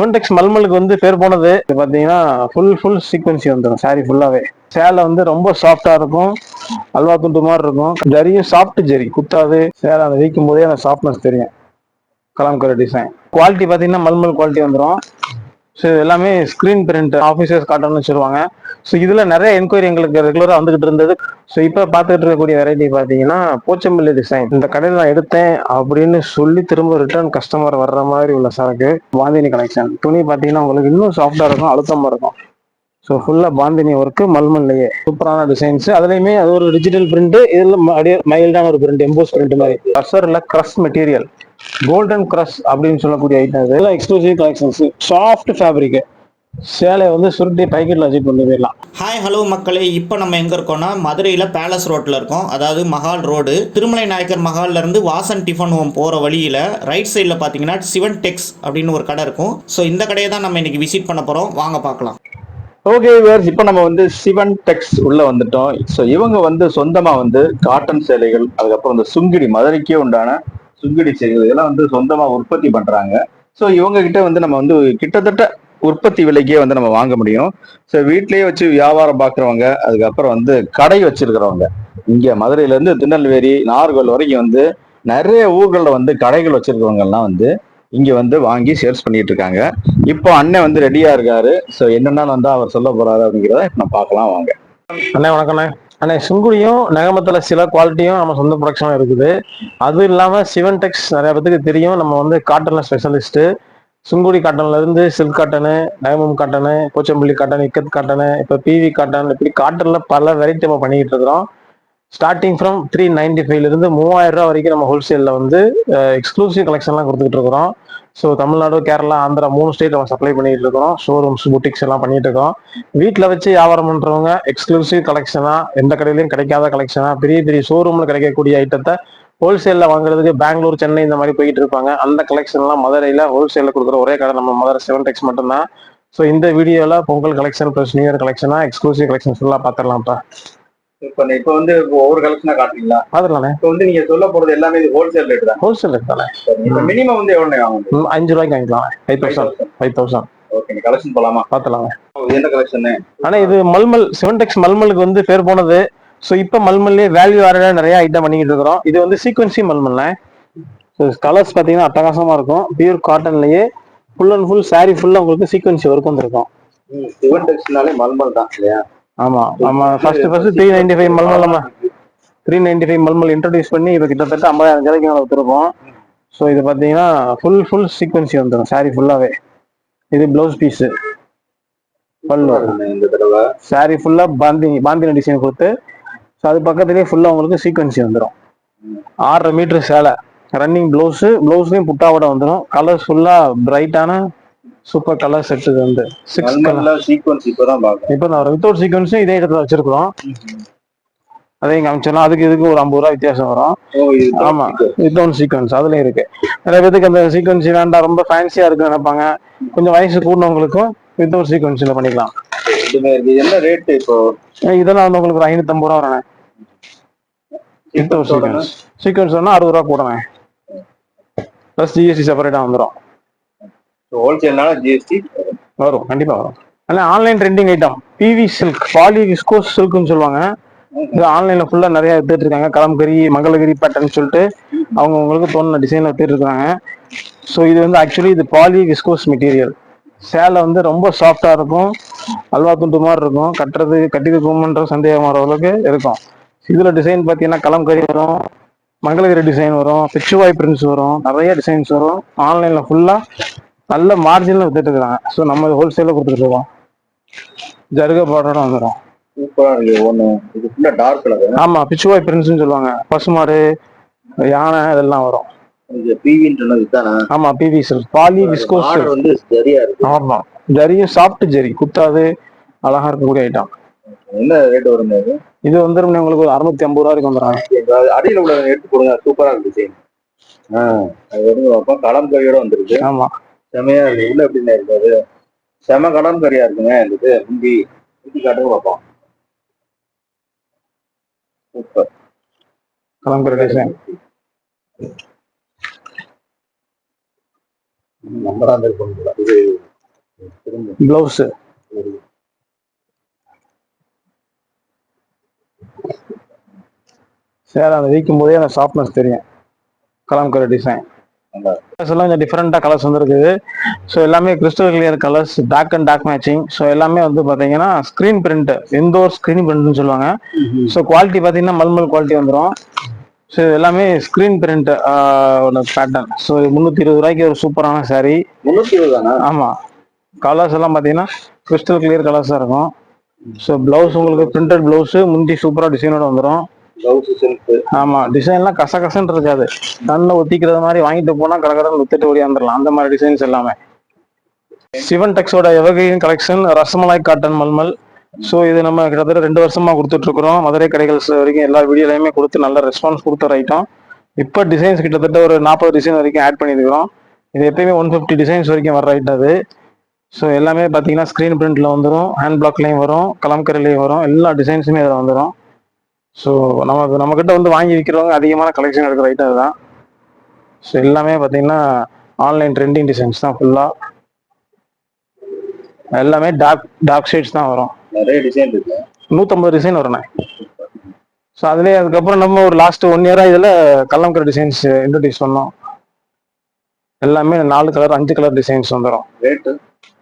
செவன்டெக்ஸ் மல்மலுக்கு வந்து பேர் போனது இது ஃபுல் ஃபுல் சீக்வன்சி வந்துடும் சாரி ஃபுல்லாகவே சேலை வந்து ரொம்ப சாஃப்டா இருக்கும் அல்வா துண்டு மாதிரி இருக்கும். ஜரியும் சாஃப்ட் ஜரி குத்தாது. சேலை அதை வைக்கும் போதே அந்த சாஃப்ட்னஸ் தெரியும். கலாம்கர டிசைன் குவாலிட்டி பார்த்தீங்கன்னா மல்மல் குவாலிட்டி வந்துடும் ஸோ எல்லாமே ஸ்க்ரீன் பிரிண்ட் ஆஃபீஸர்ஸ் காட்டணும்னு சொல்லுவாங்க ஸோ இதில் நிறைய என்கொயரி எங்களுக்கு ரெகுலராக வந்துகிட்டு இருந்தது. ஸோ இப்போ பார்த்துட்டு இருக்கக்கூடிய வெரைட்டி பார்த்தீங்கன்னா போச்சம்பள்ளி டிசைன் இந்த கடையில் நான் எடுத்தேன் அப்படின்னு சொல்லி திரும்ப ரிட்டர்ன் கஸ்டமர் வர்ற மாதிரி உள்ள சரக்கு. வாந்தினி கலெக்ஷன் துணி பார்த்தீங்கன்னா உங்களுக்கு இன்னும் சாஃப்டாக இருக்கும் அழுத்தமாக இருக்கும். ஸோ ஃபுல்லாக பாந்தினி ஒர்க்கு மல்மல்லையே. சூப்பரான டிசைன்ஸ் அதுலேயுமே அது ஒரு டிஜிட்டல் பிரிண்ட் இதில் அப்படியே மைல்டான ஒரு பிரிண்ட் எம்போஸ் பிரிண்ட் மாதிரி. கர்சரில் க்ரஷ் மெட்டீரியல் கோல்டன் க்ரஷ் அப்படின்னு சொல்லக்கூடிய ஐட்டம் இது. எல்லாம் எக்ஸ்க்ளூசிவ் கலெக்ஷன்ஸ் சாஃப்ட் ஃபேப்ரிக்கு சேலையை வந்து சுருட்டி பைக்கெட்டில் வச்சுட்டு கொண்டு போயிடலாம். ஹாய் ஹலோ மக்களே. இப்போ நம்ம எங்கே இருக்கோம்னா மதுரையில் பேலஸ் ரோட்டில் இருக்கோம். அதாவது மஹால் ரோடு திருமலை நாயக்கர் மஹால்ல இருந்து வாசன் டிஃபன் ஹோம் போகிற வழியில் ரைட் சைடில் பார்த்தீங்கன்னா சிவன் டெக்ஸ் அப்படின்னு ஒரு கடை இருக்கும். ஸோ இந்த கடையை தான் நம்ம இன்னைக்கு விசிட் பண்ண போகிறோம் வாங்க பார்க்கலாம். ஓகே வேர்ஸ் இப்போ நம்ம வந்து சிவன் டெக்ஸ் உள்ள வந்துட்டோம். ஸோ இவங்க வந்து சொந்தமா வந்து காட்டன் சேலைகள் அதுக்கப்புறம் இந்த சுங்கிடி மதுரைக்கே உண்டான சுங்கிடி சேலைகள் இதெல்லாம் வந்து சொந்தமா உற்பத்தி பண்றாங்க. ஸோ இவங்க கிட்ட வந்து நம்ம வந்து கிட்டத்தட்ட உற்பத்தி விலைக்கே வந்து நம்ம வாங்க முடியும். ஸோ வீட்லயே வச்சு வியாபாரம் பார்க்குறவங்க அதுக்கப்புறம் வந்து கடை வச்சிருக்கிறவங்க. இங்க மதுரையில இருந்து திருநெல்வேலி நாகர்கோவில் வரைக்கும் வந்து நிறைய ஊர்களில் வந்து கடைகள் வச்சிருக்கிறவங்க எல்லாம் வந்து இங்க வந்து வாங்கி சேல்ஸ் பண்ணிட்டு இருக்காங்க இப்போ அண்ணன் வந்து ரெடியா இருக்காரு. ஸோ என்னென்ன வந்து அவர் சொல்ல போறாரு அப்படிங்கிறத இப்ப நம்ம பார்க்கலாம் வாங்க. அண்ணே வணக்கண்ணே அண்ணே சுங்குடியும் நகமத்துல சில குவாலிட்டியும் நம்ம சொந்த ப்ரொடக்ஷனும் இருக்குது. அது இல்லாம சிவன் டெக்ஸ் நிறைய பேத்துக்கு தெரியும். நம்ம வந்து காட்டன்ல ஸ்பெஷலிஸ்ட் சுங்குடி காட்டன்ல இருந்து silk cotton Negamam cotton Pochampally cotton ikat cotton இப்ப பிவி காட்டன் இப்படி காட்டன்ல பல வெரைட்டி நம்ம பண்ணிக்கிட்டு இருக்கிறோம். ஸ்டார்டிங் ஃப்ரம் த்ரீ நைன்டி ஃபைவ்லேருந்து மூவாயிரம் ரூபா வரைக்கும் நம்ம ஹோல்சேலில் வந்து எக்ஸ்க்ளூசிவ் கலெக்ஷன்லாம் கொடுத்துட்டு இருக்கிறோம். ஸோ தமிழ்நாடு கேரளா ஆந்திரா மூணு ஸ்டேட் நம்ம சப்ளை பண்ணிட்டு இருக்கிறோம். ஷோரூம்ஸ் புட்டிக்ஸ் எல்லாம் பண்ணிட்டு இருக்கோம். வீட்டில் வச்சு வியாபாரம் பண்ணுறவங்க எக்ஸ்க்ளூசிவ் கலெக்ஷனா எந்த கடையிலையும் கிடைக்காத கலெக்ஷனா பெரிய பெரிய ஷோரூமில் கிடைக்கக்கூடிய ஐட்டத்தை ஹோல்சேலில் வாங்குறதுக்கு பெங்களூர் சென்னை இந்த மாதிரி போயிட்டு இருப்பாங்க. அந்த கலெக்ஷன்லாம் மதுரையில் ஹோல்சேலில் கொடுக்குற ஒரே கடை நம்ம மதுரை செவன் டெக்ஸ் மட்டும்தான். ஸோ இந்த வீடியோவில் Pongal collection plus new year கலெக்ஷனா exclusive collection ஃபுல்லாக பார்த்துடலாம்ப்பா. இப்போ இப்போ வந்து ஒவ்வொரு கலெக்ஷனா காட்டுறீங்களா? பார்த்துடலாண்ணே இப்போ வந்து நீங்க சொல்ல போறது எல்லாமே இது ஹோல்சேல் ரேட் தான். ஹோல்சேல் இருக்கானே இப்போ மினிமம் வந்து எவ்வளவு ஆகும் ம், அஞ்சு ரூபாய்க்கு வாங்கிக்கலாம். Five thousand five thousand okay collection போலாமா? பார்த்துலாங்க என்ன கலெக்ஷன் ஆனா இது மல்மல் செவன் டெக்ஸ் மல்மலுக்கு வந்து பேர் போனது. ஸோ இப்போ மல்மல்லே வேல்யூ ஆட நிறைய ஐட்டம் பண்ணிக்கிட்டு இருக்கிறோம். இது வந்து சீக்வன்சி மல்மல்ல ஸோ கலர்ஸ் பார்த்தீங்கன்னா அட்டகாசமா இருக்கும். பியூர் காட்டன்லயே ஃபுல் அண்ட் ஃபுல் saree ஃபுல்லாக உங்களுக்கு சீக்வன்சி ஒர்க் வந்துருக்கும். சிவன் மல்மல் தான் இல்லையா? ஆமா நம்ம first first three ninety five mulmul நம்ம three ninety five mulmul introduce பண்ணி இப்போ கிட்டத்தட்ட ஐம்பதாயிரம் ஜலைக்கு மேலே வித்துருக்கோம் ஸோ இது பார்த்தீங்கன்னா ஃபுல் ஃபுல் சீக்வன்சி வந்துடும் சாரி ஃபுல்லாவே இது ப்ளவுஸ் பீஸு பல்லு. சாரி ஃபுல்லாக பாந்தி பாந்தின டிசைன் கொடுத்து ஸோ அது பக்கத்துலேயே ஃபுல்லாக உங்களுக்கு சீக்வன்சி வந்துடும் ஆறரை மீட்ரு சேலை. ரன்னிங் ப்ளவுஸு ப்ளவுஸ்லேயும் புட்டாவோட வந்துடும் கலர்ஸ் ஃபுல்லாக பிரைட்டான சூப்பர் கலர் செட் இது வந்து. சிக்ஸ் கலர் சீக்வன்ஸ் இப்பதான் பாக்குறேன் இப்போ நான் வித்தவுட் சீக்வன்ஸும் இதே இடத்துல வச்சிருக்கிறோம். அதையும் காமிச்சிடலாம். அதுக்கு இதுக்கு ஒரு ஐம்பது ரூபா வித்தியாசம் வரும். ஆமா. வித்தவுட் சீக்வன்ஸ் அதுலயும் இருக்கு. நிறைய பேத்துக்கு அந்த சீக்வன்ஸ் வேண்டாம். ரொம்ப ஃபேன்சியா இருக்கு நினைப்பாங்க. கொஞ்சம் வயசு கூடினவங்களுக்கும் வித்தவுட் சீக்வன்ஸ்ல பண்ணிக்கலாம். என்ன ரேட் இப்போ? இதெல்லாம் வந்து உங்களுக்கு ஒரு ஐநூத்தம்பது ரூபா வரணும் வித்தவுட் சீக்வன்ஸ் சீக்வன்ஸ் வேணா அறுபது ரூபா போடுவேன் ப்ளஸ் ஜிஎஸ்டி செப்பரேட்டா வந்துடும் ஹோல்சேல்னால ஜிஎஸ்டி வரும் கண்டிப்பா வரும். ஆனால் online trending item P V silk poly viscose சில்க்னு சொல்லுவாங்க. இது ஆன்லைன்ல ஃபுல்லா நிறைய எடுத்துட்டு இருக்காங்க. கலம்கரி மங்களகிரி பேட்டர்ன் சொல்லிட்டு அவங்க உங்களுக்கு தோணுன டிசைன்ல எடுத்துட்டு இருக்காங்க. ஸோ இது வந்து ஆக்சுவலி இது பாலி விஸ்கோஸ் மெட்டீரியல் சேலை வந்து ரொம்ப சாஃப்டா இருக்கும். அல்வா துண்டு மாதிரி இருக்கும். கட்டுறது கட்டிருக்கும்ன்ற சந்தேகம் வர அளவுக்கு இருக்கும். இதுல டிசைன் பார்த்தீங்கன்னா கலம்கரி வரும். மங்களகிரி டிசைன் வரும். பிச்சுவாய் பிரிண்ட்ஸ் வரும். நிறைய டிசைன்ஸ் வரும். ஆன்லைன்ல ஃபுல்லா நல்ல மார்ஜின்ல வித்துட்டு இருக்காங்க ஸோ நம்ம ஹோல்சேல கொடுத்துட்டு இருக்கோம் ஜருக பார்டரும் வந்துடும் சூப்பரா இருக்கு. இது ஃபுல்லா டார்க் கலர் ஆமா பிச்சுவாய் பிரிண்ட்ஸ்னு சொல்லுவாங்க. பசுமாடு யானை இதெல்லாம் வரும். ஆமா பிவி சில்க் பாலி விஸ்கோஸ் வந்து சரியா இருக்கு. ஆமா. ஜரியும் சாஃப்ட் ஜரி. குத்தாது அழகா இருக்கக்கூடிய ஐட்டம் என்ன ரேட் வருங்க இது? இது வந்து உங்களுக்கு ஒரு அறுநூத்தி ஐம்பது ரூபா வரைக்கும் எங்க அடியில உள்ள எடுத்து கொடுங்க. சூப்பரா இருக்கு. டிசைன் அது வந்து கறியோட வந்துருக்கு. ஆமா. செமையா இருக்கு. உள்ள எப்படின்னு இருக்காது செம கடம் கறியா இருக்குங்க இந்த இது. முந்தி முந்தி காட்டுங்க பார்ப்போம். சூப்பர். கலம்புற டிசைன் நம்பரா இருக்கும் இது பிளவுஸ் சேலை அந்த வீக்கும் போதே அந்த சாஃப்ட்னஸ் தெரியும். கலம்கரை டிசைன் நல்லா கலர்ஸ் எல்லாம் கொஞ்சம் டிஃப்ரெண்டாக கலர்ஸ் வந்துருக்குது. ஸோ எல்லாமே crystal clear colours dark and dark matching so எல்லாமே வந்து பார்த்தீங்கன்னா ஸ்க்ரீன் பிரிண்ட் இந்தோர் ஸ்க்ரீன் பிரிண்ட்னு சொல்லுவாங்க. ஸோ குவாலிட்டி பார்த்தீங்கன்னா மல்மல் குவாலிட்டி வந்துடும் ஸோ எல்லாமே ஸ்க்ரீன் பிரிண்ட் பேட்டர்ன் ஸோ முந்நூற்றி இருபது ரூபாய்க்கு ஒரு சூப்பரான saree. முன்னூத்தி இருபதானா? ஆமாம் கலர்ஸ் எல்லாம் பார்த்தீங்கன்னா கிறிஸ்டல் கிளியர் கலர்ஸாக இருக்கும். ஸோ ப்ளவுஸ் உங்களுக்கு பிரிண்டட் ப்ளவுஸு முந்தி சூப்பராக டிசைனோட வந்துடும் ஆமா டிசைன்லாம் கச கசன்னு இருக்காது. கண்ணில் ஒத்திக்கிறது மாதிரி வாங்கிட்டு போனா கடற்கடன் வித்துட்டு ஓடியாந்துடலாம் அந்த மாதிரி டிசைன்ஸ் எல்லாமே. Sivan டெக்ஸோட evergreen collection rasmalai cotton mulmul so இது நம்ம கிட்டத்தட்ட ரெண்டு வருஷமா கொடுத்துட்டு இருக்கிறோம் மதுரை கடைகள் வரைக்கும் எல்லா வீடியோலையுமே கொடுத்து நல்ல ரெஸ்பான்ஸ் கொடுத்த ஒரு இப்போ டிசைன்ஸ் கிட்டத்தட்ட ஒரு நாற்பது டிசைன் வரைக்கும் ஆட் பண்ணியிருக்கிறோம். இது எப்பயுமே ஒன் ஃபிஃப்டி டிசைன்ஸ் வரைக்கும் வர ரைட் அது. ஸோ எல்லாமே பார்த்தீங்கன்னா ஸ்க்ரீன் பிரிண்ட்ல வந்துடும் ஹேண்ட் பிளாக்லையும் வரும். கலம்கரிலையும் வரும். எல்லா டிசைன்ஸுமே இதில் வந்துடும் ஸோ நமக்கு நம்மக்கிட்ட வந்து வாங்கி விற்கிறவங்க அதிகமான கலெக்ஷன் எடுக்கிற ஐட்டம் இதுதான் ஸோ எல்லாமே பார்த்தீங்கன்னா ஆன்லைன் ட்ரெண்டிங் டிசைன்ஸ் தான் ஃபுல்லாக எல்லாமே டார்க் டார்க் ஷேட்ஸ் தான் வரும். நிறைய டிசைன் இருக்கு. நூற்றம்பது டிசைன் வரணும் ஸோ அதுலேயே அதுக்கப்புறம் நம்ம ஒரு லாஸ்ட் ஒன் இயராக இதில் கல்லம்கரை டிசைன்ஸ் இன்ட்ரடியூஸ் பண்ணோம். எல்லாமே நாலு கலர் அஞ்சு கலர் டிசைன்ஸ் வந்துடும் ரேட்டு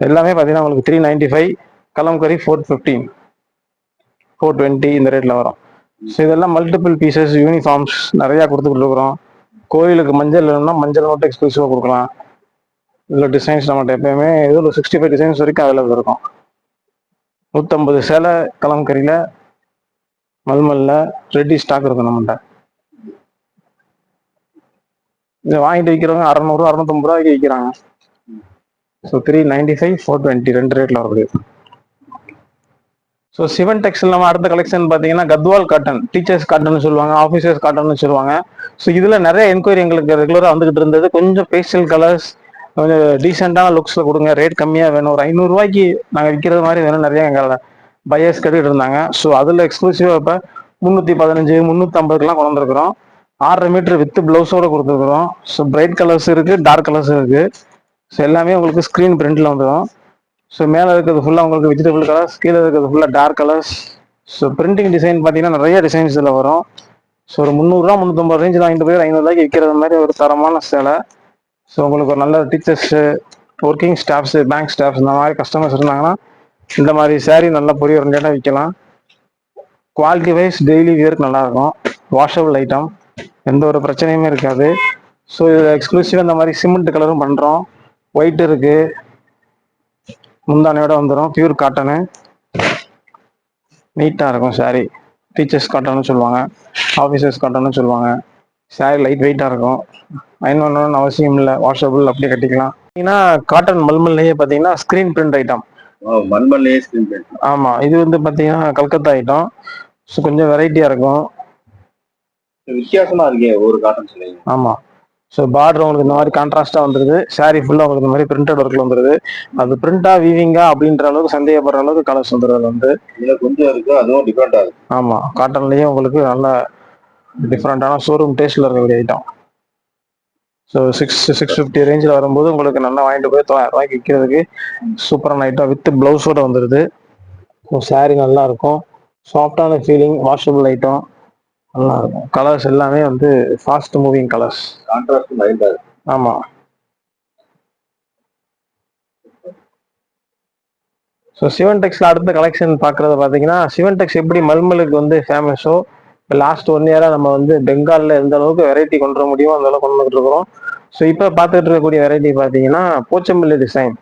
எல்லாமே பார்த்தீங்கன்னா உங்களுக்கு three ninety five kalamkari four fifteen four twenty இந்த ரேட்டில் வரும். ஸோ இதெல்லாம் மல்டிபிள் பீசஸ் யூனிஃபார்ம்ஸ் நிறையா கொடுத்துக்கிட்டு இருக்கிறோம் கோயிலுக்கு மஞ்சள் வேணும்னா மஞ்சள் மட்டும் எக்ஸ்க்ளூசிவாக கொடுக்கலாம். இதில் டிசைன்ஸ் நம்மகிட்ட எப்பயுமே இது ஒரு சிக்ஸ்டி ஃபைவ் டிசைன்ஸ் வரைக்கும் அவைலபிள் இருக்கும். நூற்றம்பது சேலை கலம்கரியில் மல்மல்ல ரெடி ஸ்டாக் இருக்கும் நம்மகிட்ட. இதை வாங்கிட்டு விற்கிறவங்க அறநூறு அறநூத்தம்பது ரூபாய்க்கு விற்கிறாங்க so three ninety five four twenty ரெண்டு ரேட்டில் வரக்கூடிய ஸோ சிவன் டெக்ஸ்டைல் நம்ம அடுத்த கலெக்ஷன் பார்த்தீங்கன்னா கத்வால் காட்டன் டீச்சர்ஸ் காட்டன் சொல்லுவாங்க ஆஃபீஸர்ஸ் காட்டன் சொல்லுவாங்க. ஸோ இதில் நிறைய என்கொயரி எங்களுக்கு ரெகுலராக வந்துகிட்டு இருந்தது. கொஞ்சம் பேஸ்டல் கலர்ஸ் கொஞ்சம் டீசெண்டான லுக்ஸில் கொடுங்க. ரேட் கம்மியாக வேணும். ஒரு ஐநூறுரூவாய்க்கு நாங்கள் விற்கிறது மாதிரி வேணும். நிறைய எங்களை பையர்ஸ் கேட்டுட்டு இருந்தாங்க. ஸோ அதில் எக்ஸ்க்ளூசிவாக இப்போ முந்நூற்றி பதினஞ்சு முந்நூற்றம்பதுக்கெலாம் கொண்டு வந்துருக்குறோம். ஆறரை மீட்டர் வித்து ப்ளவுஸோட கொடுத்துருக்குறோம். ஸோ பிரைட் கலர்ஸ் இருக்குது டார்க் கலர்ஸ் இருக்குது ஸோ எல்லாமே உங்களுக்கு ஸ்க்ரீன் பிரிண்டில் வந்துடும் ஸோ மேலே இருக்கிறது ஃபுல்லாக உங்களுக்கு வெஜிடபிள் கலர்ஸ் கீழே இருக்கிறது ஃபுல்லாக dark colours so printing design பார்த்தீங்கன்னா நிறைய டிசைன்ஸ் இதில் வரும். ஸோ ஒரு முந்நூறுரூவா முந்நூற்றம்பது ரேஞ்சில் வாங்கிட்டு போய் ஐநூறுரூவாய்க்கு விற்கிறது மாதிரி ஒரு தரமான சேலை. ஸோ உங்களுக்கு ஒரு நல்ல teachers working staffs bank staffs இந்த மாதிரி கஸ்டமர்ஸ் இருந்தாங்கன்னா இந்த மாதிரி சேரீ நல்லா பொரிய ரெண்டாக விற்கலாம். குவாலிட்டி வைஸ் டெய்லி வியருக்கு நல்லாயிருக்கும். வாஷபிள் ஐட்டம் எந்த ஒரு பிரச்சனையுமே இருக்காது. ஸோ இதில் எக்ஸ்க்ளூசிவ் இந்த மாதிரி சிமெண்ட் கலரும் பண்ணுறோம் ஒயிட் இருக்குது முந்தானையோட வந்துடும் பியூர் காட்டனு நீட்டாக இருக்கும் saree. டீச்சர்ஸ் காட்டன்னு சொல்லுவாங்க. ஆஃபீஸர்ஸ் காட்டன்னு சொல்லுவாங்க. Saree லைட் வெயிட்டாக இருக்கும். அயன் பண்ணணும்னு அவசியம் இல்லை. வாஷபிள் அப்படியே கட்டிக்கலாம். பார்த்தீங்கன்னா காட்டன் மல்மல்லையே பார்த்தீங்கன்னா screen print item screen print ஆமாம் இது வந்து பார்த்தீங்கன்னா கல்கத்தா ஐட்டம் ஸோ கொஞ்சம் வெரைட்டியாக இருக்கும். வித்தியாசமா இருக்கே ஒரு காட்டன் சிலை ஆமாம் ஸோ பார்டர் உங்களுக்கு இந்த மாதிரி கான்ட்ராஸ்டாக வந்துருது. Saree ஃபுல்லாக உங்களுக்கு இந்த மாதிரி பிரிண்டட் ஒர்க்கில் வந்துருது. அது பிரிண்டா வீவிங்கா அப்படின்ற அளவுக்கு சந்தேகப்படுற அளவுக்கு கலர்ஸ் வந்துருது அது வந்து. இதுல கொஞ்சம் இருக்கு அதுவும் டிஃப்ரெண்டா இருக்கு. ஆமாம் காட்டன்லேயே உங்களுக்கு நல்ல டிஃப்ரெண்ட்டான ஷோரூம் டேஸ்ட்டில் இருக்கக்கூடிய item so six six fifty ரேஞ்சில் வரும்போது உங்களுக்கு நல்லா வாங்கிட்டு போய் தொள்ளாயிரம் ரூபாய்க்கு விற்கிறதுக்கு சூப்பரான ஐட்டம் வித் ப்ளவுஸோட வந்துடுது ஸோ saree நல்லா இருக்கும். சாஃப்டான ஃபீலிங் வாஷபிள் ஐட்டம் நல்லா இருக்கும் கலர்ஸ் எல்லாமே வந்து ஃபாஸ்ட் மூவிங் கலர்ஸ் கான்ட்ராஸ்ட் மைல்டா இருக்கு. ஆமா. ஸோ சிவன் டெக்ஸ்ல அடுத்த கலெக்ஷன் பார்க்கறது பார்த்தீங்கன்னா சிவன் டெக்ஸ் எப்படி மல்மலுக்கு வந்து ஃபேமஸோ இப்போ லாஸ்ட் ஒன் இயராக நம்ம வந்து பெங்காலில் எந்த அளவுக்கு வெரைட்டி கொண்டு வர முடியுமோ அந்த அளவுக்கு கொண்டு வந்துட்டு இருக்கிறோம். ஸோ இப்போ பார்த்துட்டு இருக்கக்கூடிய வெரைட்டி பார்த்தீங்கன்னா போச்சம்பள்ளி டிசைன்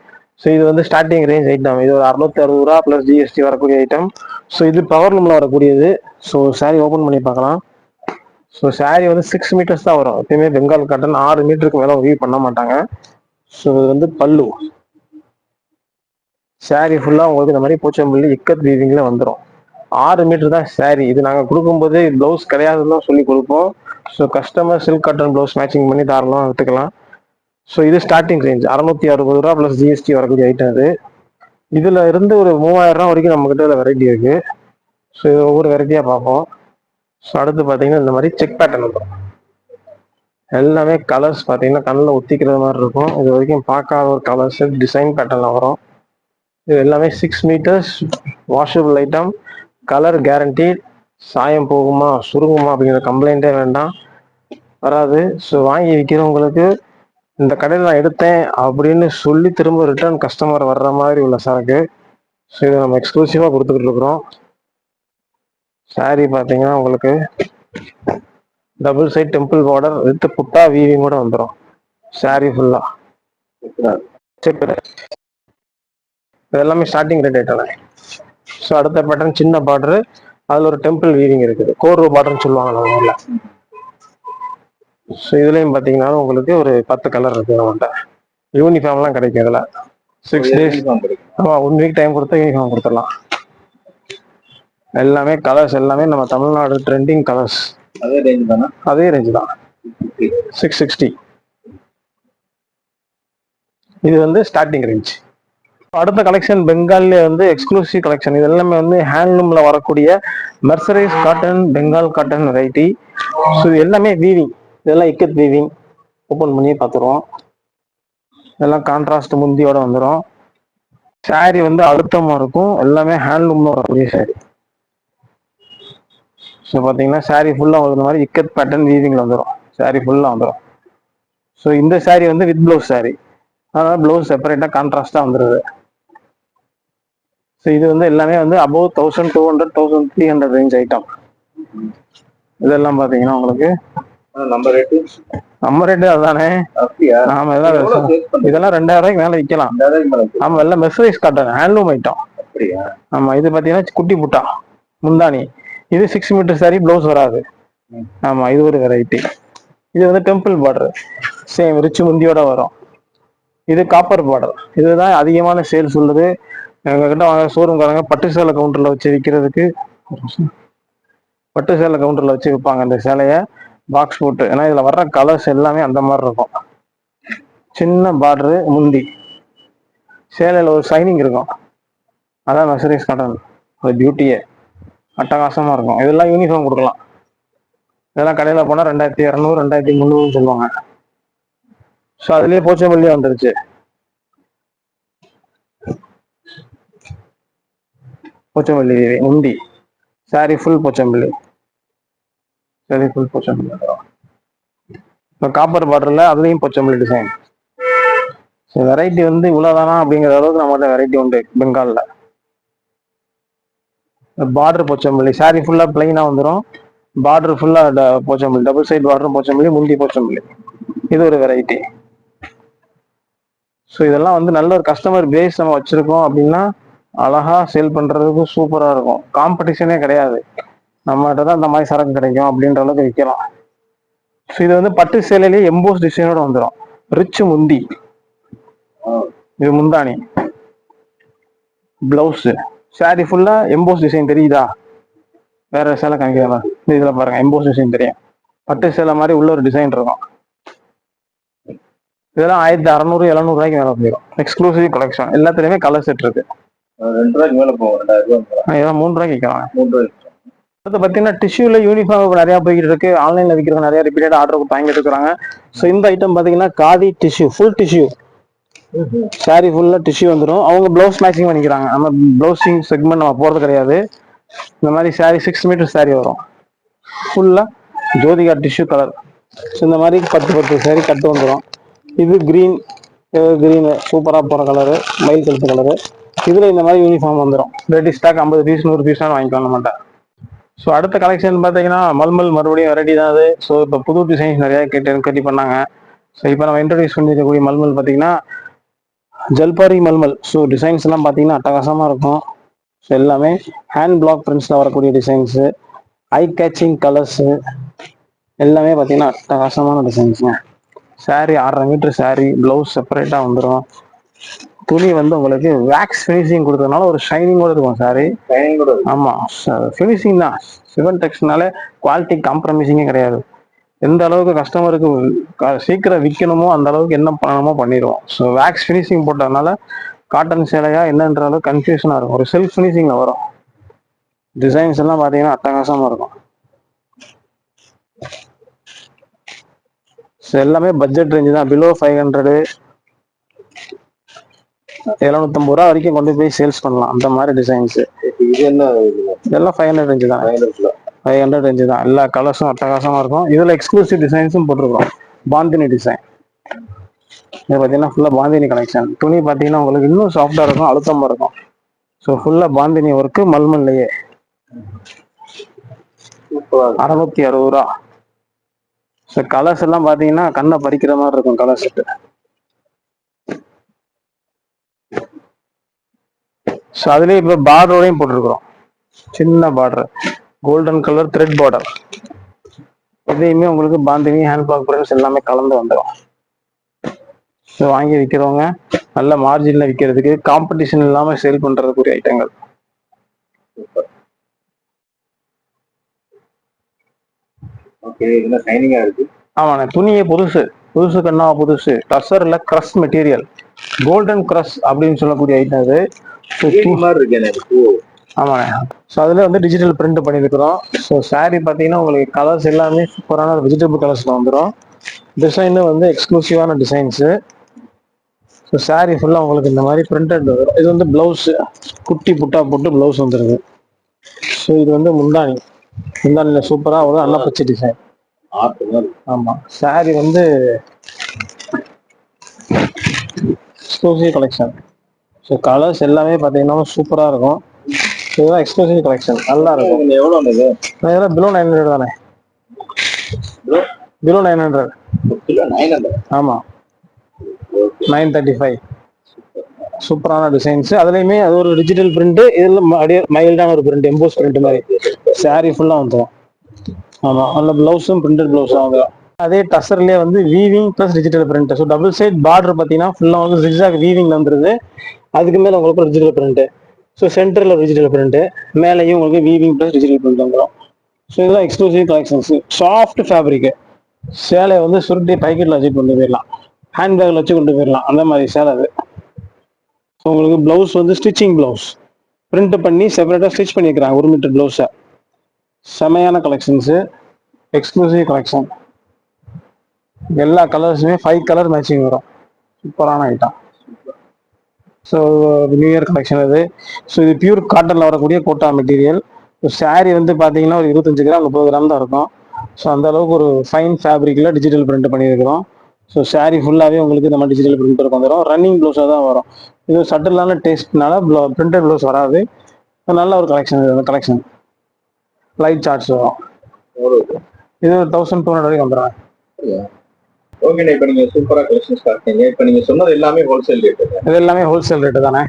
ஸோ இது வந்து ஸ்டார்டிங் ரேஞ்ச் ஐட்டம் இது ஒரு அறுநூத்தி அறுபது ரூபா ப்ளஸ் ஜிஎஸ்டி வரக்கூடிய ஐட்டம் ஸோ இது பவர் லூமில் வரக்கூடியது. ஸோ saree ஓப்பன் பண்ணி பார்க்கலாம். ஸோ saree வந்து சிக்ஸ் மீட்டர்ஸ் தான் வரும். எப்பயுமே பெங்கால் காட்டன் ஆறு மீட்டருக்கு மேலே வியூ பண்ண மாட்டாங்க. ஸோ இது வந்து பல்லு. Saree ஃபுல்லாக உங்களுக்கு இந்த மாதிரி போச்சம்பள்ளி இக்கத் வீவிங்கில் வந்துடும் ஆறு மீட்டர் தான் saree. இது நாங்கள் கொடுக்கும்போது ப்ளவுஸ் கிடையாதுன்னு தான் சொல்லி கொடுப்போம். So customer silk cotton blouse matching பண்ணி தாராளமாக எடுத்துக்கலாம் ஸோ இது ஸ்டார்டிங் ரேஞ்ச் அறநூத்தி அறுபது ரூபா ப்ளஸ் ஜிஎஸ்டி வரக்கூடிய ஐட்டம் இது. இதுல இருந்து ஒரு மூவாயிரம் ரூபா வரைக்கும் நம்ம கிட்ட வெரைட்டி இருக்கு. ஸோ இது ஒவ்வொரு வெரைட்டியாக பார்ப்போம். ஸோ அடுத்து பார்த்தீங்கன்னா இந்த மாதிரி செக் பேட்டர்ன் வரும் எல்லாமே கலர்ஸ் பார்த்தீங்கன்னா கண்ணில் ஒத்திக்கிற மாதிரி இருக்கும். இது வரைக்கும் பார்க்காத ஒரு கலர்ஸ் டிசைன் பேட்டர்னில் வரும். இது எல்லாமே six meters washable item colour guarantee சாயம் போகுமா சுருங்குமா அப்படிங்கிற கம்ப்ளைண்ட்டே வேண்டாம். வராது. ஸோ வாங்கி விற்கிறவங்களுக்கு இந்த கடையில் நான் எடுத்தேன் அப்படின்னு சொல்லி திரும்ப ரிட்டர்ன் கஸ்டமர் வர்ற மாதிரி உள்ள சரக்கு. ஸோ இதை நம்ம எக்ஸ்க்ளூசிவாக கொடுத்துக்கிட்டு இருக்கிறோம். சாரி பார்த்தீங்கன்னா உங்களுக்கு double side temple border with புட்டா வீவிங் கூட வந்துடும் சாரி ஃபுல்லாக இது எல்லாமே ஸ்டார்டிங் ரேட் ஐட்டம் ஸோ அடுத்த பேட்டர்ன் சின்ன பார்டரு அதில் ஒரு டெம்பிள் வீவிங் இருக்குது. கோர் பார்டர்னு சொல்லுவாங்க நம்ம ஊரில். ஸோ இதுலேயும் பார்த்தீங்கன்னா உங்களுக்கு ஒரு பத்து கலர் இருக்குது நம்மகிட்ட யூனிஃபார்ம்லாம் கிடைக்கும் இதில். சிக்ஸ் டேஸ் ஆமாம் ஒன் வீக் டைம் கொடுத்தா யூனிஃபார்ம் கொடுத்துடலாம். எல்லாமே கலர்ஸ் எல்லாமே நம்ம தமிழ்நாடு ட்ரெண்டிங் கலர்ஸ் அதே ரேஞ்ச் தானே? அதே ரேஞ்ச் தான். சிக்ஸ் சிக்ஸ்டி இது வந்து ஸ்டார்டிங் ரேஞ்ச் அடுத்த கலெக்ஷன் பெங்கால்லே வந்து எக்ஸ்க்ளூசிவ் கலெக்ஷன் இது எல்லாமே வந்து ஹேண்ட்லூம்ல வரக்கூடிய mercerise cotton Bengal cotton variety so இது எல்லாமே வீவிங் இதெல்லாம் இக்கத் வீவிங் ஓப்பன் பண்ணி பார்த்துருவோம். இதெல்லாம் கான்ட்ராஸ்ட் முந்தியோட வந்துடும் சாரி வந்து அழுத்தமாக இருக்கும். எல்லாமே ஹேண்ட்லூம்ல வரக்கூடிய சாரி ஸோ பார்த்தீங்கன்னா சாரி ஃபுல்லாக வந்த மாதிரி இக்கத் பேட்டர்ன் வீவிங்கில் வந்துடும் சாரி ஃபுல்லாக வந்துடும் ஸோ இந்த சாரி வந்து வித் ப்ளவுஸ் சாரி அதனால் ப்ளவுஸ் செப்பரேட்டாக கான்ட்ராஸ்டாக வந்துடுது ஸோ இது வந்து எல்லாமே வந்து above thousand two hundred thousand three hundred range item இதெல்லாம் பார்த்தீங்கன்னா உங்களுக்கு நம்ம ரேட்டு நம்ம ரேட்டு அதுதானே. நாம எவ்வளவு இதெல்லாம் ரெண்டாயிரம் ரூபாய்க்கு மேலே இருக்கு. ஆமாம் எல்லாம் மெசரைஸ் காட்டன் ஹேண்ட்லூம் ஐட்டம் ஆமா இது பார்த்தீங்கன்னா குட்டி புட்டா முந்தானி இது சிக்ஸ் மீட்டர் saree ப்ளவுஸ் வராது. ஆமா இது ஒரு வெரைட்டி இது வந்து டெம்பிள் பார்டர் சேம் ரிச் முந்தியோட வரும். இது காப்பர் பார்டர் இதுதான் அதிகமான சேல்ஸ் உள்ளது. எங்ககிட்ட வாங்க ஷோரூம்காரங்க பட்டு சேலை கவுண்டர்ல வச்சு விற்கிறதுக்கு பட்டு சேலை கவுண்டர்ல வச்சு விற்பாங்க அந்த சேலையை. பாக்ஸ் போட்டு ஏன்னா இதுல வர்ற கலர்ஸ் எல்லாமே அந்த மாதிரி இருக்கும். சின்ன பார்டரு முந்தி. சேலையில் ஒரு ஷைனிங் இருக்கும். அதான் மெசரிஸ் காட்டன் அது பியூட்டியே அட்டகாசமாக இருக்கும். இதெல்லாம் யூனிஃபார்ம் கொடுக்கலாம். இதெல்லாம் கடையில் போனால் ரெண்டாயிரத்தி இரநூறு ரெண்டாயிரத்தி முந்நூறுன்னு சொல்லுவாங்க. ஸோ அதுலேயே போச்சம்பள்ளியே வந்துருச்சு. போச்சம்பள்ளி தேவி முந்தி. Sorry full Pochampally sari full இப்போ காப்பர் பார்டரில் அதுலேயும் பொச்சமல்லி டிசைன் ஸோ வெரைட்டி வந்து இவ்வளோதானா அப்படிங்கிற அளவுக்கு நம்மகிட்ட வெரைட்டி உண்டு பெங்காலில் பார்டர் போச்சம்பள்ளி சாரி ஃபுல்லாக பிளைனாக வந்துடும் பார்டர் ஃபுல்லாக போச்சம்பள்ளி டபுள் சைடு பார்டரும் போச்சம்பள்ளி முந்தி போச்சம்பள்ளி இது ஒரு வெரைட்டி ஸோ இதெல்லாம் வந்து நல்ல ஒரு கஸ்டமர் பேஸ் நம்ம வச்சிருக்கோம் அப்படின்னா அழகா சேல் பண்றதுக்கு சூப்பரா இருக்கும். காம்படிஷனே கிடையாது. நம்மகிட்ட தான் இந்த மாதிரி சரக்கு கிடைக்கும் அப்படின்ற அளவுக்கு விற்கலாம். ஸோ இது வந்து பட்டு சேலையிலேயே எம்போஸ் டிசைனோட வந்துடும் ரிச் முந்தி. இது முந்தானி பிளவுஸ் saree ஃபுல்லா எம்போஸ் டிசைன் தெரியுதா? வேற சேலை காமிக்கிறதா இதுல பாருங்க எம்போஸ் டிசைன் தெரியும். பட்டு சேலை மாதிரி உள்ள ஒரு டிசைன் இருக்கும். இதெல்லாம் ஆயிரத்தி அறநூறு எழுநூறு ரூபாய்க்கு மேல போயிடும் எக்ஸ்க்ளூசிவ் கலெக்ஷன் எல்லாத்துலயுமே கலர் செட் இருக்கு. ரெண்டு ரூபாய்க்கு மேல போகும் ரெண்டாயிரம் ரூபாய் மூணு ரூபாய்க்கு ரூபாய்க்கு. அடுத்து பார்த்தீங்கன்னா டிஷ்யூல யூனிஃபார்ம் நிறைய போய்கிட்டு இருக்கு. ஆன்லைன்ல விற்கிறவங்க நிறைய ரிப்பீட்டட் ஆர்டர் வாங்கிட்டு இருக்காங்க ஸோ இந்த ஐட்டம் பார்த்தீங்கன்னா khadi tissue full tissue sari ஃபுல்லாக டிஷ்யூ வந்துடும் அவங்க ப்ளவுஸ் மேட்சிங் பண்ணிக்கிறாங்க. நம்ம ப்ளவுசிங் செக்மெண்ட் நம்ம போகிறது கிடையாது. இந்த மாதிரி சாரி சிக்ஸ் மீட்டர் சாரி வரும். ஃபுல்லாக ஜோதிகா டிஷ்யூ கலர் ஸோ இந்த மாதிரி பத்து பத்து சாரி கட்டு வந்துடும் இது க்ரீன் க்ரீனு சூப்பராக போகிற கலரு மயில் கழுத்து கலரு இதில் இந்த மாதிரி யூனிஃபார்ம் வந்துடும் ரெடி ஸ்டாக் ஐம்பது பீஸ் நூறு பீஸ் வாங்கிக்கலாம் நம்மகிட்ட ஸோ அடுத்த கலெக்ஷன் பார்த்தீங்கன்னா மல்மல் மறுபடியும் வெரைட்டி தான் அது. ஸோ இப்போ புது டிசைன்ஸ் நிறைய கேட்டு என்கொயரி பண்ணாங்க. ஸோ இப்போ நம்ம இன்ட்ரடியூஸ் பண்ணிருக்கக்கூடிய மல்மல் பார்த்தீங்கன்னா ஜல்பாரி மல்மல். ஸோ டிசைன்ஸ் எல்லாம் பார்த்தீங்கன்னா அட்டகாசமாக இருக்கும். ஸோ எல்லாமே ஹேண்ட் பிளாக் பிரிண்ட்ஸில் வரக்கூடிய டிசைன்ஸு ஐ கேச்சிங் கலர்ஸு எல்லாமே பார்த்தீங்கன்னா அட்டகாசமான டிசைன்ஸுங்க saree ஆறரை மீட்டர் saree ப்ளவுஸ் செப்பரேட்டாக வந்துடும் துணி வந்து உங்களுக்கு வேக்ஸ் ஃபினிஷிங் கொடுத்ததுனால ஒரு ஷைனிங்கோட இருக்கும் டைம் கூட இருக்கு. ஆமா. ஃபினிஷிங் தான். சிவன் டெக்ஸ்னாலே குவாலிட்டி காம்ப்ரமைசிங்கே கிடையாது. எந்த அளவுக்கு கஸ்டமருக்கு சீக்கிரம் விற்கணுமோ அந்த அளவுக்கு என்ன பண்ணணுமோ பண்ணிடுவோம். ஸோ வேக்ஸ் ஃபினிஷிங் போட்டதுனால காட்டன் சேலையா என்னன்ற அளவுக்கு கன்ஃபியூஷனாக இருக்கும். ஒரு செல்ஃப் ஃபினிஷிங்கில் வரும். டிசைன்ஸ் எல்லாம் பார்த்தீங்கன்னா அட்டகாசமாக இருக்கும். ஸோ எல்லாமே பட்ஜெட் ரேஞ்சு தான். பிலோ ஃபைவ் ஹண்ட்ரடு எழுநூத்தம்பது ரூபா வரைக்கும் கொண்டு போய் சேல்ஸ் பண்ணலாம். அந்த மாதிரி டிசைன்ஸ் இது என்ன இதெல்லாம் ஃபைவ் ஹண்ட்ரட் ரேஞ்சு தான். ஃபைவ் ஹண்ட்ரட் ரேஞ்சு தான். எல்லா கலர்ஸும் அட்டகாசமா இருக்கும். இதுல எக்ஸ்க்ளூசிவ் டிசைன்ஸும் போட்டிருக்கிறோம். பாந்தினி டிசைன் இது பார்த்தீங்கன்னா ஃபுல்லாக பாந்தினி கலெக்ஷன் துணி பார்த்தீங்கன்னா உங்களுக்கு இன்னும் சாஃப்டாக இருக்கும் அழுத்தமாக இருக்கும். ஸோ ஃபுல்லாக பாந்தினி ஒர்க்கு மல்மல்லையே. அறநூத்தி அறுபது ரூபா. ஸோ கலர்ஸ் எல்லாம் பார்த்தீங்கன்னா கண்ணை பறிக்கிற மாதிரி இருக்கும் கலர் ஸோ அதுலேயே இப்போ பார்டரோடையும் போட்டிருக்கிறோம். சின்ன border golden colour thread border இதையுமே உங்களுக்கு பாந்தினி ஹேண்ட் பிளாக் பிரிண்ட்ஸ் எல்லாமே கலந்து வந்துடும் ஸோ வாங்கி விற்கிறவங்க நல்ல மார்ஜினில் விற்கிறதுக்கு காம்படிஷன் இல்லாமல் சேல் பண்ணுறதுக்குரிய ஐட்டங்கள். ஆமாண்ணே துணியே புதுசு. புதுசு கண்ணா புதுசு. டசர்ல கிரஸ் மெட்டீரியல் கோல்டன் கிரஸ் அப்படின்னு சொல்லக்கூடிய ஐட்டம் இது மாதிரி இருக்கு எனக்கு. ஆமாண்ணே. ஸோ அதில் வந்து டிஜிட்டல் பிரிண்ட் பண்ணியிருக்கிறோம் ஸோ saree பார்த்தீங்கன்னா உங்களுக்கு கலர்ஸ் எல்லாமே சூப்பரான வெஜிடபிள் கலர்ஸில் வந்துடும் டிசைனு வந்து எக்ஸ்க்ளூசிவான டிசைன்ஸு ஸோ saree ஃபுல்லாக உங்களுக்கு இந்த மாதிரி பிரிண்டட் வரும். இது வந்து ப்ளவுஸ் குட்டி புட்டா போட்டு ப்ளவுஸ் வந்துருது. ஸோ இது வந்து முந்தானி முந்தானியில் சூப்பராக நல்ல பச்சை டிசைன் ஆமாம் saree வந்து எக்ஸ்க்ளூசிவ் கலெக்ஷன் ஸோ கலர்ஸ் எல்லாமே பார்த்தீங்கன்னா சூப்பராக இருக்கும். இதுதான் எக்ஸ்க்ளூசிவ் கலெக்ஷன் நல்லா இருக்கும். இது எவ்வளவு இது இதெல்லாம் பிலோ நைன் ஹண்ட்ரட் தானே. Below nine hundred nine hundred ஆமாம் நைன் தேர்ட்டி ஃபைவ் சூப்பரான டிசைன்ஸ் அதுலேயுமே அது ஒரு டிஜிட்டல் பிரிண்ட் இதில் அப்படியே மைல்டான ஒரு பிரிண்ட் எம்போஸ் பிரிண்ட் மாதிரி. Saree ஃபுல்லாக வந்துடும் ஆமாம் அதில் ப்ளவுஸும் பிரிண்டட் ப்ளவுஸும் வந்துடும் அதே டசர்லேயே வந்து weaving plus digital print so double side border பார்த்தீங்கன்னா ஃபுல்லாக வந்து ஜிக்ஸாக் வீவிங் வந்துருது அதுக்கு மேலே உங்களுக்கு ஒரு டிஜிட்டல் பிரிண்ட்டு ஸோ சென்டரில் ஒரு டிஜிட்டல் பிரிண்ட்டு மேலேயும் உங்களுக்கு வீவிங் ப்ளஸ் டிஜிட்டல் பிரிண்ட் வந்துடும் ஸோ இதெல்லாம் எக்ஸ்க்ளூசிவ் கலெக்ஷன்ஸ் சாஃப்ட் ஃபேப்ரிக்கு சேலையை வந்து சுருட்டி பாக்கெட்டில் வச்சு கொண்டு போயிடலாம். ஹேண்ட்பேக்கில் வச்சு கொண்டு போயிடலாம். அந்த மாதிரி சேலை அது. ஸோ உங்களுக்கு ப்ளவுஸ் வந்து ஸ்டிச்சிங் ப்ளவுஸ் பிரிண்ட் பண்ணி செப்பரேட்டாக ஸ்டிச் பண்ணியிருக்கிறாங்க ஒரு மீட்டர் ப்ளவுஸை செமையான கலெக்ஷன்ஸு எக்ஸ்க்ளூசிவ் கலெக்ஷன் எல்லா கலர்ஸுமே ஃபைவ் கலர் மேட்சிங் வரும். சூப்பரான item so new year collection இது. ஸோ இது பியூர் காட்டனில் வரக்கூடிய கோட்டா மெட்டீரியல் saree வந்து பார்த்தீங்கன்னா ஒரு இருபத்தஞ்சு கிராம் முப்பது கிராம் தான் இருக்கும். ஸோ அந்த அளவுக்கு ஒரு ஃபைன் ஃபேப்ரிக்கில் டிஜிட்டல் பிரிண்ட் பண்ணியிருக்கிறோம். ஸோ saree ஃபுல்லாகவே உங்களுக்கு இந்த மாதிரி டிஜிட்டல் பிரிண்ட் வந்துடும் ரன்னிங் ப்ளவுஸாக தான் வரும். இது சட்டிலான டேஸ்ட்னால பிரிண்டட் ப்ளவுஸ் வராது. நல்ல ஒரு கலெக்ஷன் இது அந்த கலெக்ஷன் லைட் சார்ட்ஸ் வரும். இது தௌசண்ட் டூ ஹண்ட்ரட் வரைக்கும் வந்துடும் ஓகே இப்ப நீங்க சூப்பரா கலெக்ஷன்ஸ் காட்டுறீங்க இப்ப நீங்க சொன்னது எல்லாமே ஹோல்சேல் ரேட் இது எல்லாமே ஹோல்சேல் ரேட்டு தானே?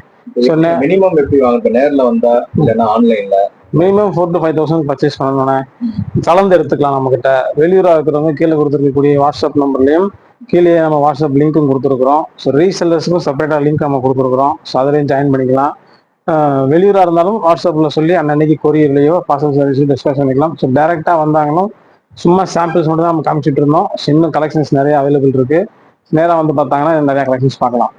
சொன்னேன். மினிமம் எப்படி வாங்க? நேர்ல வந்தா இல்லைன்னா ஆன்லைன்ல minimum four to five thousand purchase பண்ணணும்ண்ணே கலந்து எடுத்துக்கலாம் நம்மக்கிட்ட வெளியூராக இருக்கிறவங்க கீழே கொடுத்துருக்கக்கூடிய வாட்ஸ்அப் நம்பர்லையும் கீழே நம்ம வாட்ஸ்அப் லிங்க்கும் கொடுத்துருக்குறோம். ஸோ ரீசெல்லர்ஸுக்கும் செப்பரேட்டாக லிங்க் நம்ம கொடுத்துருக்குறோம். ஸோ அதுலேயும் ஜாயின் பண்ணிக்கலாம். வெளியூராக இருந்தாலும் வாட்ஸ்அப்பில் சொல்லி அன்னன்னைக்கு கொரியர்லையோ பார்சல் சர்வீஸோ டிஸ்கஸ் பண்ணிக்கலாம். ஸோ டேரெக்டாக வந்தாங்களும் சும்மா சாம்பிள்ஸ் மட்டும் தான் நம்ம காமிச்சிட்டு இருந்தோம். இன்னும் கலெக்ஷன்ஸ் நிறைய அவைலபிள் இருக்கு. நேராக வந்து பார்த்தாங்கன்னா நிறைய கலெக்ஷன்ஸ் பார்க்கலாம்.